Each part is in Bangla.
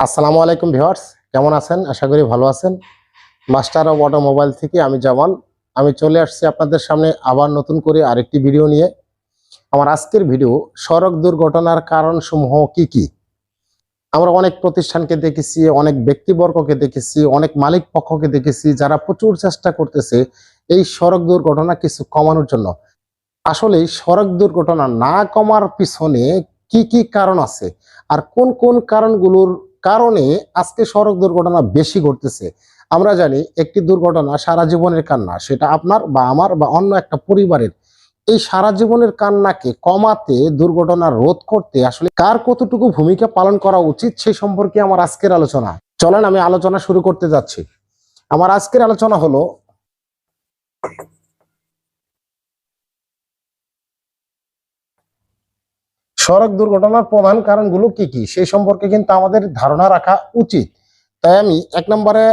আসসালামু আলাইকুম ভিউয়ার্স, কেমন আছেন? আশা করি ভালো আছেন। মাস্টার অফ অটোমোবাইল থেকে আমি জামান আমি চলে আসছি আপনাদের সামনে আবার নতুন করে আরেকটি ভিডিও নিয়ে। আমার আজকের ভিডিও সড়ক দুর্ঘটনার কারণসমূহ কি কি? আমরা অনেক প্রতিষ্ঠানকে দেখেছি, অনেক ব্যক্তিবর্গকে দেখেছি, অনেক মালিক পক্ষকে দেখেছি যারা প্রচুর চেষ্টা করতেছে এই সড়ক দুর্ঘটনা কিছু কমানোর জন্য। আসলে সড়ক দুর্ঘটনা না কমার পিছনে কি কি কারণ আছে? আর কোন কোন কারণগুলোর কারণে আজকে সড়ক দুর্ঘটনা বেশি ঘটতেছে। আমরা জানি একটি দুর্ঘটনা সারা জীবনের কান্না, সেটা আপনার বা আমার বা অন্য একটা পরিবারের। এই সারা জীবনের কান্নাকে কমাতে, দুর্ঘটনা রোধ করতে আসলে কার কতটুকু ভূমিকা পালন করা উচিত সেই সম্পর্কে আমার আজকের আলোচনা। চলেন আমি আলোচনা শুরু করতে যাচ্ছি। আমার আজকের আলোচনা হলো সড়ক দুর্ঘটনার প্রধান কারণগুলো কি কি? সেই সম্পর্কে কিন্তু আমাদের ধারণা রাখা উচিত। তাই আমি এক নম্বরে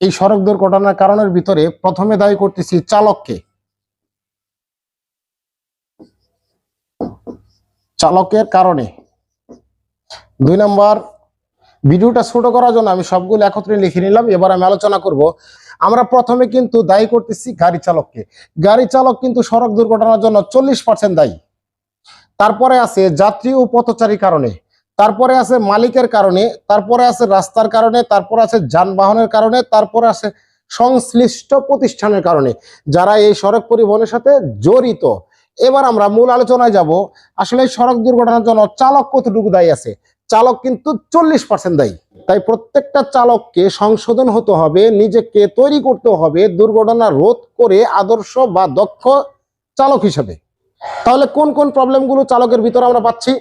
এই সড়ক দুর্ঘটনার কারণের ভিতরে প্রথমে দায়ী করতেছি চালককে। চালকের কারণে। দুই নম্বর, ভিডিওটা ছোট করার জন্য আমি সবগুলো একত্রে লিখে নিলাম। এবার আমি আলোচনা করব। আমরা প্রথমে কিন্তু দায়ী করতেছি গাড়ি চালককে। গাড়ি চালক কিন্তু সড়ক দুর্ঘটনার জন্য চল্লিশ পার্সেন্ট দায়ী। তারপরে আছে যাত্রী ও পথচারী কারণে, তারপরে আছে মালিকের কারণে, তারপরে আছে রাস্তার কারণে, তারপরে আছে যানবাহনের কারণে, তারপরে আছে সংশ্লিষ্ট প্রতিষ্ঠানের কারণে, যারা এই সড়ক পরিবহনের সাথে জড়িত। এবার আমরা মূল আলোচনায় যাব। আসলে এই সড়ক দুর্ঘটনার জন্য চালক কতটুকু দায়ী আছে? চালক কিন্তু চল্লিশ পার্সেন্ট দায়ী। তাই প্রত্যেকটা চালককে সংশোধন হতে হবে, নিজেকে তৈরি করতে হবে দুর্ঘটনা রোধ করে আদর্শ বা দক্ষ চালক হিসেবে। তাহলে কোন কোন প্রবলেমগুলো চালকের ভিতরে আমরা পাচ্ছি?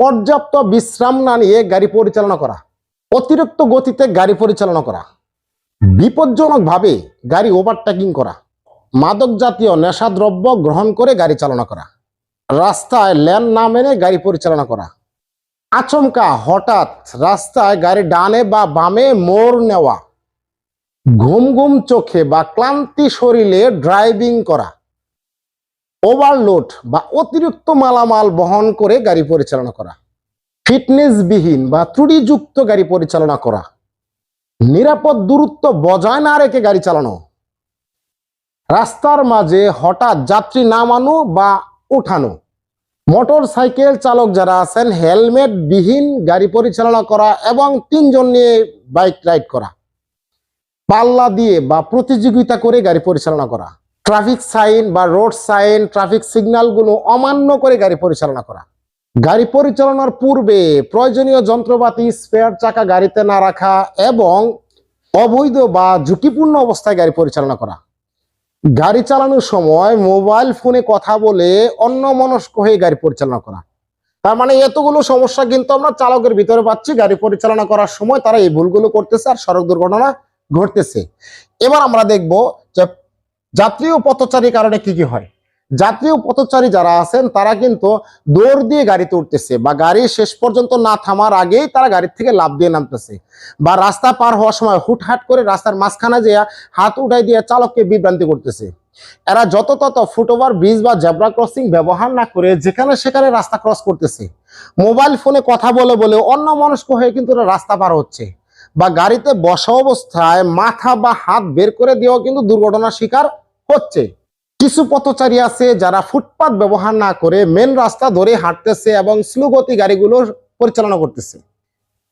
পর্যাপ্ত বিশ্রাম না নিয়ে গাড়ি পরিচালনা করা, অতিরিক্ত গতিতে গাড়ি পরিচালনা করা, বিপজ্জনকভাবে গাড়ি ওভারটেকিং করা মাদক জাতীয় নেশাদ্রব্য গ্রহণ করে গাড়ি চালনা করা, রাস্তায় ল্যান না মেনে গাড়ি পরিচালনা করা, আচমকা হঠাৎ রাস্তায় গাড়ি ডানে বা বামে মোড় নেওয়া, ঘুম ঘুম চোখে বা ক্লান্তি শরীরে ড্রাইভিং করা ওভারলোড বা অতিরিক্ত মালামাল বহন করে গাড়ি পরিচালনা করা, ফিটনেসবিহীন বা ত্রুটিযুক্ত গাড়ি পরিচালনা করা, নিরাপদ দূরত্ব বজায় না রেখে গাড়ি চালানো, রাস্তার মাঝে হঠাৎ যাত্রী নামানো বা উঠানো মোটর সাইকেল চালক যারা আছেন হেলমেট বিহীন গাড়ি পরিচালনা করা এবং তিনজন নিয়ে বাইক রাইড করা, পাল্লা দিয়ে বা প্রতিযোগিতা করে গাড়ি পরিচালনা করা। ট্রাফিক সাইন বা রোড সাইন, ট্রাফিক সিগন্যালগুলো অমান্য করে গাড়ি পরিচালনা করা। গাড়ি পরিচালনার পূর্বে প্রয়োজনীয় যন্ত্রপাতি স্পেয়ার চাকা গাড়িতে না রাখা এবং অবৈধ বা ঝুঁকিপূর্ণ অবস্থায় গাড়ি পরিচালনা করা। গাড়ি চালানোর সময় মোবাইল ফোনে কথা বলে অন্য মনস্ক হয়ে গাড়ি পরিচালনা করা। তার মানে এতগুলো সমস্যা কিন্তু আমরা চালকের ভিতরে পাচ্ছি, গাড়ি পরিচালনা করার সময় তারা এই ভুলগুলো করতেছে আর সড়ক দুর্ঘটনা ঘটতেছে। এবার আমরা দেখব যে যাত্রী ও পথচারী কারণে কি কি হয়? যাত্রী ও পথচারী যারা আছেন, তারা কিন্তু দৌড় দিয়ে গাড়িতে উঠতেছে বা গাড়ি শেষ পর্যন্ত না থামার আগেই তারা গাড়ির থেকে লাভ দিয়ে নামতেছে বা রাস্তা পার হওয়ার সময় হুটহাট করে রাস্তার মাঝখানে যেয়া হাত উঠাই দিয়ে চালককে বিভ্রান্তি করতেছে। এরা যত তত ফুটওভার, ব্রিজ বা জেব্রা ক্রসিং ব্যবহার না করে যেখানে সেখানে রাস্তা ক্রস করতেছে। মোবাইল ফোনে কথা বলে বলে অন্য মনস্ক হয়ে কিন্তু রাস্তা পার হচ্ছে। বা গাড়িতে বসা অবস্থায় মাথা বা হাত বের করে দিয়েও কিন্তু দুর্ঘটনার শিকার হচ্ছে। কিছু পথচারী আছে যারা ফুটপাত ব্যবহার না করে মেন রাস্তা ধরে হাঁটতেছে এবং স্লোগতি গাড়িগুলো পরিচালনা করতেছে।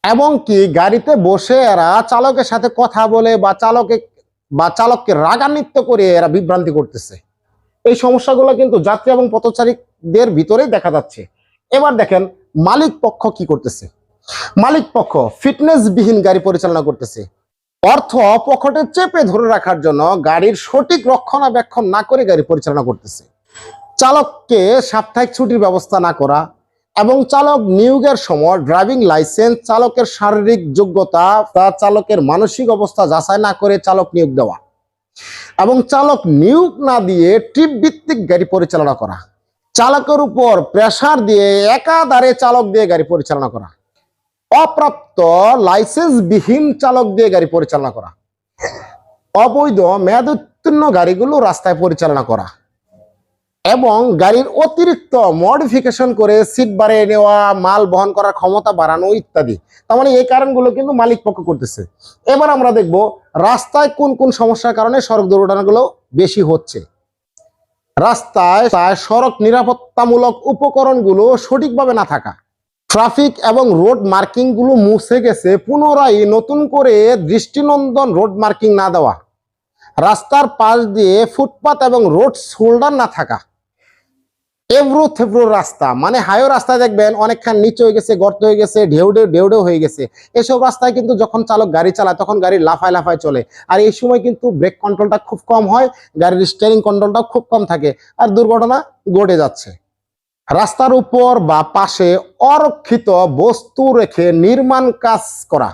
এবং কি গাড়িতে বসে এরা চালকের সাথে কথা বলে বা চালকে, বা চালককে রাগান্বিত করে এরা বিভ্রান্তি করতেছে। এই সমস্যাগুলো কিন্তু যাত্রী এবং পথচারীদের ভিতরেই দেখা যাচ্ছে। এবার দেখেন মালিক পক্ষ কি করতেছে। মালিক পক্ষ ফিটনেস বিহীন গাড়ি পরিচালনা করতেছে। অর্থ পকেটে চেপে ধরে রাখার জন্য গাড়ির সঠিক রক্ষণাবেক্ষণ না করে গাড়ি পরিচালনা করতেছে। চালককে সাপ্তাহিক ছুটির ব্যবস্থা না করা এবং চালক নিয়োগের সময় ড্রাইভিং লাইসেন্স, চালকের শারীরিক যোগ্যতা তা চালকের মানসিক অবস্থা যাচাই না করে চালক নিয়োগ দেওয়া এবং চালক নিয়োগ না দিয়ে ট্রিপ ভিত্তিক গাড়ি পরিচালনা করা। চালকের উপর প্রেসার দিয়ে একাধারে চালক দিয়ে গাড়ি পরিচালনা করা। অপ্রাপ্ত লাইসেন্স বিহীন চালক দিয়ে গাড়ি পরিচালনা করা। অবৈধ মেয়াদ উত্তীর্ণ গাড়িগুলো রাস্তায় পরিচালনা করা। এবং গাড়ির অতিরিক্ত মডিফিকেশন করে সিট বাড়িয়ে নেওয়া, মাল বহন করার ক্ষমতা বাড়ানো ইত্যাদি। তার মানে এই কারণগুলো কিন্তু মালিক পক্ষ করতেছে। এবার আমরা দেখব রাস্তায় কোন কোন সমস্যার কারণে সড়ক দুর্ঘটনাগুলো বেশি হচ্ছে। রাস্তায় সড়ক নিরাপত্তামূলক উপকরণগুলো সঠিকভাবে না থাকা। ট্রাফিক এবং রোড মার্কিংগুলো মুছে গেছে, পুনরায় নতুন করে দৃষ্টিনন্দন রোড মার্কিং না দেওয়া। রাস্তার পাশ দিয়ে ফুটপাথ এবং রোড শোল্ডার না থাকা। এভরো থেভরো রাস্তা মানে হাইও রাস্তায় দেখবেন, অনেকখান নিচে হয়ে গেছে, গর্ত হয়ে গেছে, ঢেউ ঢেউ ঢেউ ঢেউ হয়ে গেছে। এসব রাস্তায় কিন্তু যখন চালক গাড়ি চালায়, তখন গাড়ি লাফায় লাফায় চলে। আর এই সময় কিন্তু ব্রেক কন্ট্রোলটা খুব কম হয়, গাড়ির স্টিয়ারিং কন্ট্রোলটাও খুব কম থাকে। আর দুর্ঘটনা ঘটে যাচ্ছে। রাস্তার উপর বা পাশে অরক্ষিত বস্তু রেখে নির্মাণ কাজ করা।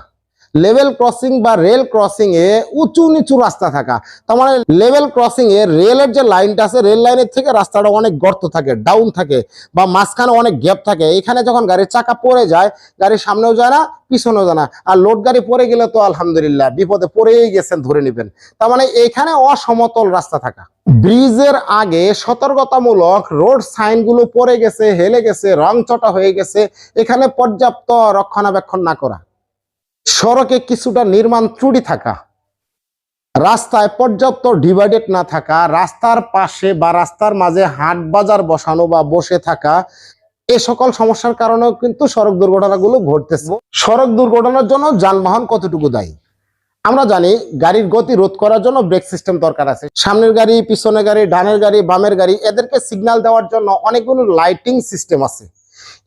লেভেল ক্রসিং বা রেল ক্রসিং এ উঁচু নিচু রাস্তা থাকা। তার মানে লেভেল ক্রসিং এ রেলের যে লাইনটা আছে রেল লাইনের থেকে রাস্তাটা অনেক গর্ত থাকে ডাউন থাকে বা মাঝখানে অনেক গ্যাপ থাকে। এখানে যখন গাড়ির চাকা পড়ে যায়, গাড়ির সামনেও যায় না, পিছনেও যায় না। আর লোড গাড়ি পড়ে গেলে তো আলহামদুলিল্লাহ বিপদে পড়েই গেছেন, ধরে নেবেন। তার মানে এখানে অসমতল রাস্তা থাকা। ব্রিজের আগে সতর্কতামূলক রোড সাইনগুলো পড়ে গেছে, হেলে গেছে রং চটা হয়ে গেছে। এখানে পর্যাপ্ত রক্ষণাবেক্ষণ না করা। সড়কে কিছুটা নির্মাণ ত্রুটি থাকা, রাস্তায় পর্যাপ্ত ডিভাইডেড না থাকা, রাস্তার পাশে বা রাস্তার মাঝে হাট বাজার বসানো বা বসে থাকা, এ সকল সমস্যার কারণেও কিন্তু সড়ক দুর্ঘটনাগুলো ঘটতেছে। সড়ক দুর্ঘটনার জন্য যানবাহন কতটুকু দায়ী? আমরা জানি গাড়ির গতি রোধ করার জন্য ব্রেক সিস্টেম দরকার আছে। সামনের গাড়ি, পিছনের গাড়ি, ডানের গাড়ি, বামের গাড়ি, এদেরকে সিগন্যাল দেওয়ার জন্য অনেকগুলো লাইটিং সিস্টেম আছে।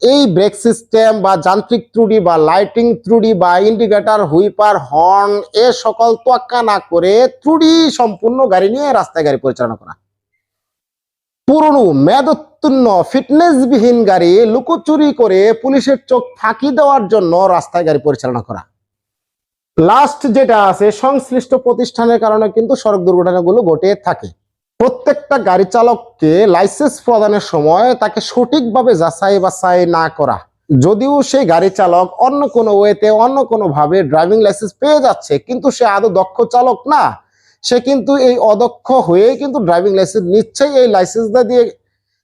এই ব্রেক সিস্টেম বা যান্ত্রিক ত্রুটি বা লাইটিং ত্রুটি বা ইন্ডিকেটার হুইপার হর্ন এ সকল তোয়াক্কা না করে ত্রুটি সম্পূর্ণ গাড়ি নিয়ে রাস্তায় গাড়ি পরিচালনা করা। পুরনো মেয়াদোত্তীর্ণ ফিটনেসবিহীন গাড়ি লুকোচুরি করে পুলিশের চোখ ফাঁকি দেওয়ার জন্য রাস্তায় গাড়ি পরিচালনা করা। লাস্ট যেটা আছে, সংশ্লিষ্ট প্রতিষ্ঠানের কারণে কিন্তু সড়ক দুর্ঘটনাগুলো ঘটে থাকে। প্রত্যেকটা গাড়ি চালককে লাইসেন্স প্রদানের সময় তাকে সঠিকভাবে যাচাই বাছাই না করা। যদিও সেই গাড়ি চালক অন্য কোনো ওয়েতে, অন্য কোনো ভাবে ড্রাইভিং লাইসেন্স পেয়ে যাচ্ছে, কিন্তু সে আদৌ দক্ষ চালক না। সে কিন্তু এই অদক্ষ হয়ে কিন্তু ড্রাইভিং লাইসেন্স নিশ্চয়ই এই লাইসেন্সটা দিয়ে,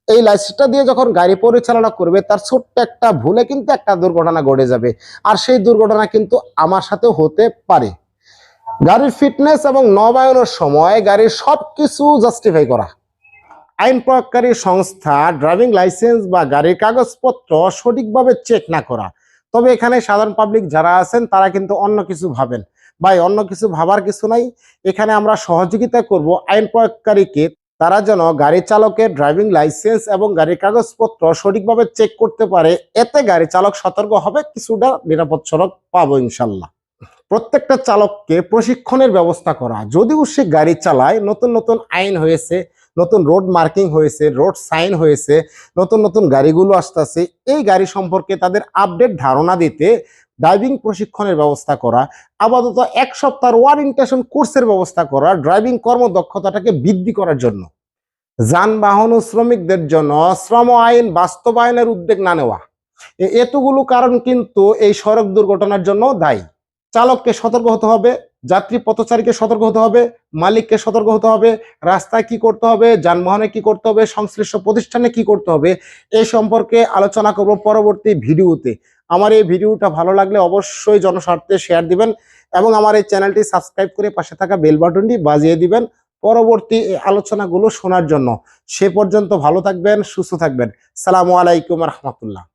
এই লাইসেন্সটা দিয়ে যখন গাড়ি পরিচালনা করবে, তার ছোট্ট একটা ভুলে কিন্তু একটা দুর্ঘটনা ঘটে যাবে। আর সেই দুর্ঘটনা কিন্তু আমার সাথে হতে পারে। গাড়ির ফিটনেস এবং নবায়নের সময় গাড়ির সবকিছু জাস্টিফাই করা। আইন প্রয়োগকারী সংস্থা ড্রাইভিং লাইসেন্স বা গাড়ির কাগজপত্র সঠিকভাবে চেক না করা। তবে এখানে সাধারণ পাবলিক যারা আছেন, তারা কিন্তু অন্য কিছু ভাবেন। ভাই, অন্য কিছু ভাবার কিছু নাই। এখানে আমরা সহযোগিতা করব আইন প্রয়োগকারীকে। তারা যেন গাড়ি চালকের ড্রাইভিং লাইসেন্স এবং গাড়ির কাগজপত্র সঠিকভাবে চেক করতে পারে। এতে গাড়ি চালক সতর্ক হবে, কিছুটা নিরাপদ সড়ক পাবো ইনশাল্লাহ। প্রত্যেকটা চালককে প্রশিক্ষণের ব্যবস্থা করা। যদিও সে গাড়ি চালায়, নতুন নতুন আইন হয়েছে, নতুন রোড মার্কিং হয়েছে, রোড সাইন হয়েছে, নতুন নতুন গাড়িগুলো আসতেছে, এই গাড়ি সম্পর্কে তাদের আপডেট ধারণা দিতে ড্রাইভিং প্রশিক্ষণের ব্যবস্থা করা, আপাতত এক সপ্তাহ ওয়ারিন্টেশন কোর্সের ব্যবস্থা করা, ড্রাইভিং কর্মদক্ষতাটাকে বৃদ্ধি করার জন্য। যানবাহন ও শ্রমিকদের জন্য শ্রম আইন বাস্তবায়নের উদ্যোগ না নেওয়া। এতগুলো কারণ কিন্তু এই সড়ক দুর্ঘটনার জন্য দায়ী। চালককে সতর্ক হতে হবে, যাত্রী পথচারীকে সতর্ক হতে হবে, মালিককে সতর্ক হতে হবে, রাস্তায় কি করতে হবে, যানবাহনে কি করতে হবে, সংশ্লিষ্ট প্রতিষ্ঠানে কি করতে হবে এই সম্পর্কে আলোচনা করব পরবর্তী ভিডিওতে। আমার এই ভিডিওটা ভালো লাগলে অবশ্যই জনস্বার্থে শেয়ার দিবেন এবং আমার এই চ্যানেলটি সাবস্ক্রাইব করে পাশে থাকা বেল বাটনটি বাজিয়ে দিবেন পরবর্তী আলোচনাগুলো শোনার জন্য। সে পর্যন্ত ভালো থাকবেন, সুস্থ থাকবেন। সালামু আলাইকুম রহমতুল্লাহ।